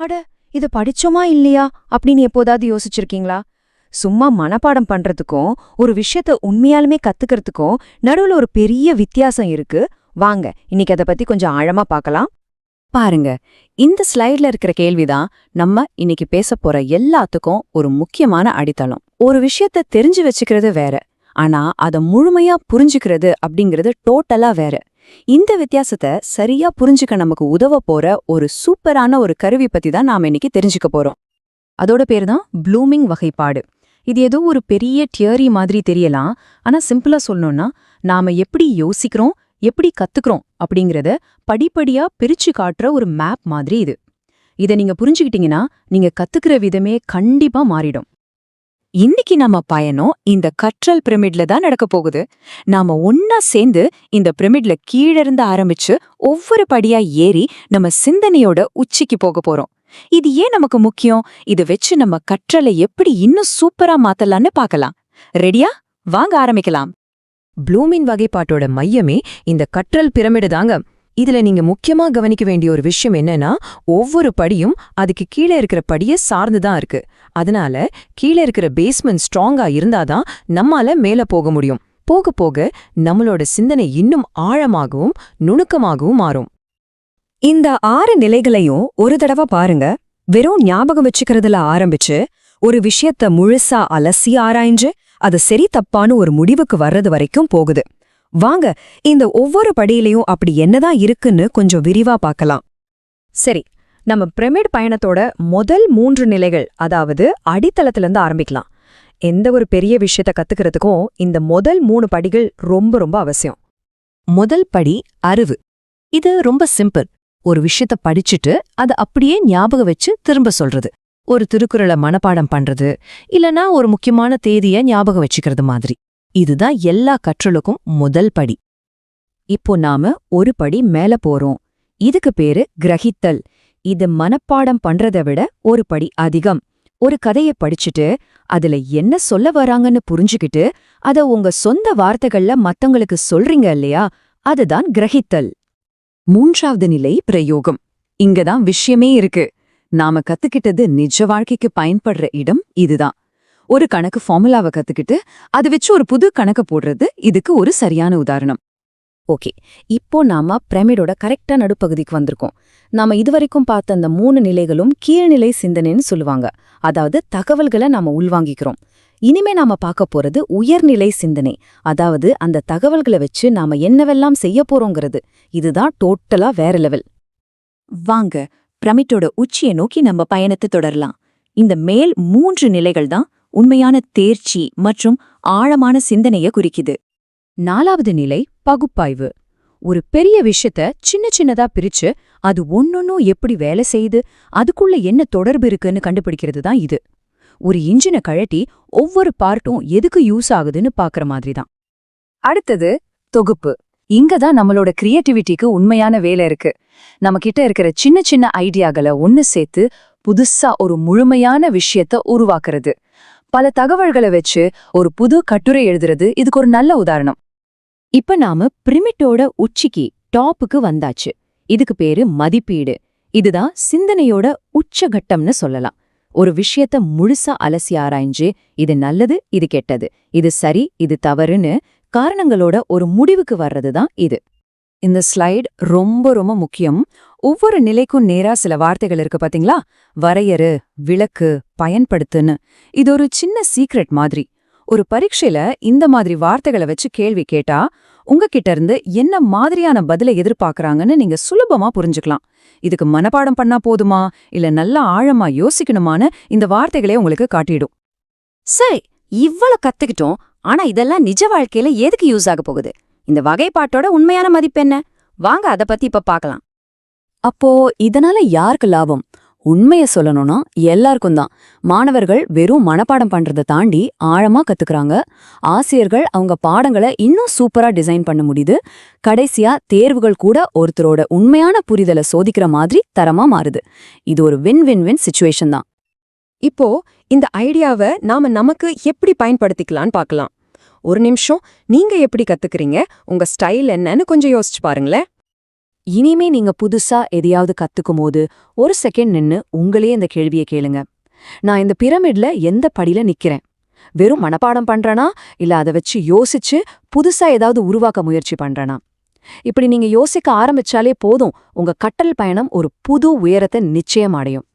அட இத படிச்சோமா இல்லையா? அப்படின்னு எப்போதாவது யோசிச்சிருக்கீங்களா? சும்மா மனப்பாடம் பண்றதுக்கும் ஒரு விஷயத்த உண்மையாலுமே கத்துக்கிறதுக்கும் நடுவுல ஒரு பெரிய வித்தியாசம் இருக்கு. வாங்க இன்னைக்கு அத பத்தி கொஞ்சம் ஆழமா பார்க்கலாம். பாருங்க இந்த ஸ்லைட்ல இருக்கிற கேள்விதான் நம்ம இன்னைக்கு பேச போற எல்லாத்துக்கும் ஒரு முக்கியமான அடித்தளம். ஒரு விஷயத்த தெரிஞ்சு வச்சுக்கிறது வேற ஆனா அத முழுமையா புரிஞ்சுக்கிறது அப்படிங்கிறது டோட்டலா வேற. இந்த வித்தியாசத்தை சரியா புரிஞ்சுக்க நமக்கு உதவ போற ஒரு சூப்பரான ஒரு கருவி பத்தி தான் நாம இன்னைக்கு தெரிஞ்சுக்க போறோம். அதோட பேர் தான் ப்ளூமிங் வகைப்பாடு. இது ஏதோ ஒரு பெரிய டியரி மாதிரி தெரியலாம். ஆனா சிம்பிளா சொல்லணும்னா நாம எப்படி யோசிக்கிறோம் எப்படி கத்துக்கிறோம் அப்படிங்கறத படிப்படியா பிரிச்சு காட்டுற ஒரு மேப் மாதிரி இது. இத நீங்க புரிஞ்சுக்கிட்டீங்கன்னா நீங்க கத்துக்கிற விதமே கண்டிப்பா மாறிடும். இன்னைக்கு நம்ம பயணம் இந்த கற்றல் பிரமிட்ல தான் நடக்க போகுது. நாம ஒன்னா சேர்ந்து இந்த பிரமிட்ல கீழ இருந்து ஆரம்பிச்சு ஒவ்வொரு படியா ஏறி நம்ம சிந்தனையோட உச்சிக்கு போக போறோம். இது ஏன் நமக்கு முக்கியம்? இத வச்சு நம்ம கற்றலை எப்படி இன்னும் சூப்பரா மாத்தலாம்னு பார்க்கலாம். ரெடியா? வாங்க ஆரம்பிக்கலாம். ப்ளூமின் வகைப்பாட்டோட மையமே இந்த கற்றல் பிரமிடு தாங்க. இதுல நீங்க முக்கியமா கவனிக்க வேண்டிய ஒரு விஷயம் என்னன்னா ஒவ்வொரு படியும் அதுக்கு கீழே இருக்கிற படிய சார்ந்து தான் இருக்கு. அதனால கீழே இருக்கிற பேஸ்மெண்ட் ஸ்ட்ராங்கா இருந்தாதான் நம்மால மேல போக முடியும். போக போக நம்மளோட சிந்தனை இன்னும் ஆழமாகவும் நுணுக்கமாகவும் மாறும். இந்த ஆறு நிலைகளையும் ஒரு தடவை பாருங்க. வெறும் ஞாபகம் வச்சுக்கிறதுல ஆரம்பிச்சு ஒரு விஷயத்த முழுசா அலசி ஆராய்ஞ்சு அது சரி தப்பான்னு ஒரு முடிவுக்கு வர்றது வரைக்கும் போகுது. வாங்க இந்த ஒவ்வொரு படியிலையும் அப்படி என்னதான் இருக்குன்னு கொஞ்சம் விரிவா பார்க்கலாம். சரி நம்ம பிரமிட் பயணத்தோட முதல் மூன்று நிலைகள் அதாவது அடித்தளத்திலிருந்து ஆரம்பிக்கலாம். எந்த ஒரு பெரிய விஷயத்த கத்துக்கிறதுக்கும் இந்த முதல் மூணு படிகள் ரொம்ப ரொம்ப அவசியம். முதல் படி அறிவு. இது ரொம்ப சிம்பிள். ஒரு விஷயத்த படிச்சுட்டு அதை அப்படியே ஞாபகம் வச்சு திரும்ப சொல்றது. ஒரு திருக்குறளை மனப்பாடம் பண்றது இல்லனா ஒரு முக்கியமான தேதிய ஞாபகம் வச்சுக்கிறது மாதிரி. இதுதான் எல்லா கற்றலுக்கும் முதல் படி. இப்போ நாம ஒரு படி மேல போறோம். இதுக்கு பேரு கிரகித்தல். இது மனப்பாடம் பண்றதை விட ஒரு படி அதிகம். ஒரு கதையை படிச்சுட்டு அதுல என்ன சொல்ல வராங்கன்னு புரிஞ்சுக்கிட்டு அத உங்க சொந்த வார்த்தைகள்ல மத்தவங்களுக்கு சொல்றீங்க இல்லையா? அதுதான் கிரகித்தல். மூன்றாவது நிலை பிரயோகம். இங்கதான் விஷயமே இருக்கு. நாம கத்துக்கிட்டது நிஜ வாழ்க்கைக்கு பயன்படுற இடம் இதுதான். ஒரு கணக்கு ஃபார்முலாவை கத்துக்கிட்டு அது வச்சு ஒரு புது கணக்க போடுறது இதுக்கு ஒரு சரியான உதாரணம். ஓகே. இப்போ நாம பிரமிடோட கரெக்டா நடுப்பகுதிக்கு வந்திருக்கோம். நாம இதுவரைக்கும் பார்த்த அந்த மூணு நிலைகளும் கீழ்நிலை சிந்தனைன்னு சொல்லுவாங்க. அதாவது தகவல்களை நாம உள்வாங்கிக்கிறோம். இனிமே நாம பார்க்க போறது உயர்நிலை சிந்தனை. அதாவது அந்த தகவல்களை வச்சு நாம என்னவெல்லாம் செய்ய போறோங்கிறது. இதுதான் டோட்டலா வேற லெவல். வாங்க பிரமிட்டோட உச்சியை நோக்கி நம்ம பயணத்தை தொடரலாம். இந்த மேல் மூன்று நிலைகள் தான் உண்மையான தேர்ச்சி மற்றும் ஆழமான சிந்தனைய குறிக்குது. நாலாவது நிலை பகுப்பாய்வு. ஒரு பெரிய விஷயத்த சின்ன சின்னதா பிரிச்சு அது ஒன்னொன்னும் எப்படி வேலை செய்யுது அதுக்குள்ள என்ன தொடர்பு இருக்குன்னு கண்டுபிடிக்கிறது தான் இது. ஒரு இன்ஜினை கழட்டி ஒவ்வொரு பார்ட்டும் எதுக்கு யூஸ் ஆகுதுன்னு பாக்குற மாதிரி தான். அடுத்தது தொகுப்பு. இங்க தான் நம்மளோட கிரியேட்டிவிட்டிக்கு உண்மையான வேலை இருக்கு. நம்ம கிட்ட இருக்கிற சின்ன சின்ன ஐடியாக்களை ஒன்னு சேர்த்து புதுசா ஒரு முழுமையான விஷயத்த உருவாக்குறது. பல தகவல்களை வச்சு ஒரு புது கட்டுரை எழுதுறது இதுக்கு ஒரு நல்ல உதாரணம். இப்ப நாம பிரிமிட்டோட உச்சிக்கு டாப்புக்கு வந்தாச்சு. இதுக்கு பேரு மதிப்பீடு. இதுதான் சிந்தனையோட உச்சகட்டம்னு சொல்லலாம். ஒரு விஷயத்த முழுசா அலசி ஆராய்ஞ்சு இது நல்லது இது கெட்டது. இது சரி இது தவறுன்னு காரணங்களோட ஒரு முடிவுக்கு வர்றது தான் இது. இந்த ஸ்லைடு ரொம்ப ரொம்ப முக்கியம். ஒவ்வொரு நிலைக்கும் நேரா சில வார்த்தைகள் இருக்கு பாத்தீங்களா? வரையறு விளக்கு பயன்படுத்துன்னு. இது ஒரு சின்ன சீக்ரெட் மாதிரி. ஒரு பரீட்சையில இந்த மாதிரி வார்த்தைகளை வச்சு கேள்வி கேட்டா உங்ககிட்ட இருந்து என்ன மாதிரியான பதிலை எதிர்பார்க்கறாங்கன்னு நீங்க சுலபமா புரிஞ்சுக்கலாம். இதுக்கு மனப்பாடம் பண்ணா போதுமா? இல்ல நல்லா ஆழமா யோசிக்கணுமான்னு இந்த வார்த்தைகளே உங்களுக்கு காட்டிடும். சரி இவ்வளவு கத்துக்கிட்டோம். ஆனா இதெல்லாம் நிஜ வாழ்க்கையில எதுக்கு யூஸ் ஆக போகுது? இந்த வகைப்பாட்டோட உண்மையான மதிப்பு என்ன? வாங்க அத பத்தி இப்ப பார்க்கலாம். அப்போ இதனால யாருக்கு லாபம்? உண்மைய சொல்லணும்னா எல்லாருக்கும் தான். மாணவர்கள் வெறும் மனப்பாடம் பண்றதை தாண்டி ஆழமா கத்துக்கறாங்க. ஆசிரியர்கள் அவங்க பாடங்களை இன்னும் சூப்பரா டிசைன் பண்ண முடியுது. கடைசியா தேர்வுகள் கூட ஒருத்தரோட உண்மையான புரிதலை சோதிக்கிற மாதிரி தரமா மாறுது. இது ஒரு வின் வின் வின் சுச்சுவேஷன் தான். இப்போ இந்த ஐடியாவை நாம நமக்கு எப்படி பயன்படுத்திக்கலாம்னு பார்க்கலாம். ஒரு நிமிஷம் நீங்க எப்படி கத்துக்கிறீங்க? உங்க ஸ்டைல் என்னன்னு கொஞ்சம் யோசிச்சு பாருங்களேன். இனிமே நீங்க புதுசா எதையாவது கத்துக்கும் போது ஒரு செகண்ட் நின்னு உங்களே இந்த கேள்வியை கேளுங்க. நான் இந்த பிரமிட்ல எந்த படியில நிக்கிறேன்? வெறும் மனப்பாடம் பண்றேனா? இல்ல அதை வச்சு யோசிச்சு புதுசா ஏதாவது உருவாக்க முயற்சி பண்றேனா? இப்படி நீங்க யோசிக்க ஆரம்பிச்சாலே போதும். உங்க கட்டல் பயணம் ஒரு புது உயரத்தை நிச்சயம் அடையும்.